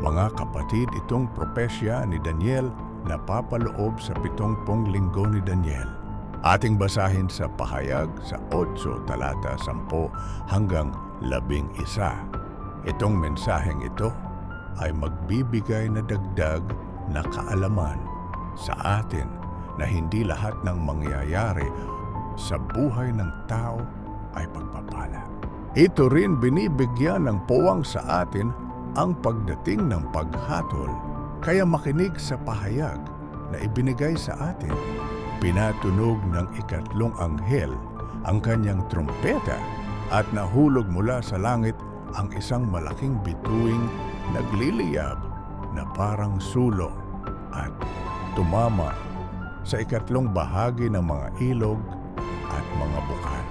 Mga kapatid, itong propesya ni Daniel na papaloob sa pitongpong linggo ni Daniel. Ating basahin sa pahayag sa 8 talata 10 hanggang 11. Itong mensaheng ito ay magbibigay na dagdag na kaalaman sa atin na hindi lahat ng mangyayari sa buhay ng tao ay pagpapala. Ito rin binibigyan ng puwang sa atin ang pagdating ng paghatol, kaya makinig sa pahayag na ibinigay sa atin. Pinatunog ng ikatlong anghel ang kanyang trumpeta at nahulog mula sa langit ang isang malaking bituing nagliliyab na parang sulo at tumama sa ikatlong bahagi ng mga ilog at mga bukal.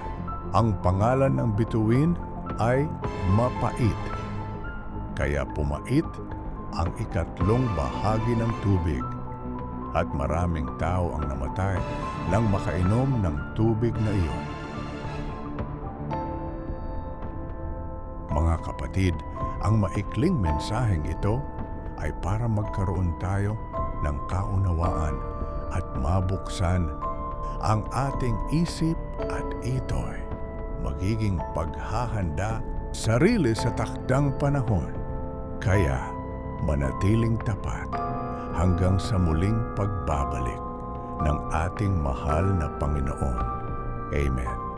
Ang pangalan ng bituin ay Mapait. Kaya pumait ang ikatlong bahagi ng tubig at maraming tao ang namatay nang makainom ng tubig na iyon. Mga kapatid, ang maikling mensaheng ito ay para magkaroon tayo ng kaunawaan at mabuksan ang ating isip at ito'y magiging paghahanda sarili sa takdang panahon. Kaya manatiling tapat hanggang sa muling pagbabalik ng ating mahal na Panginoon. Amen.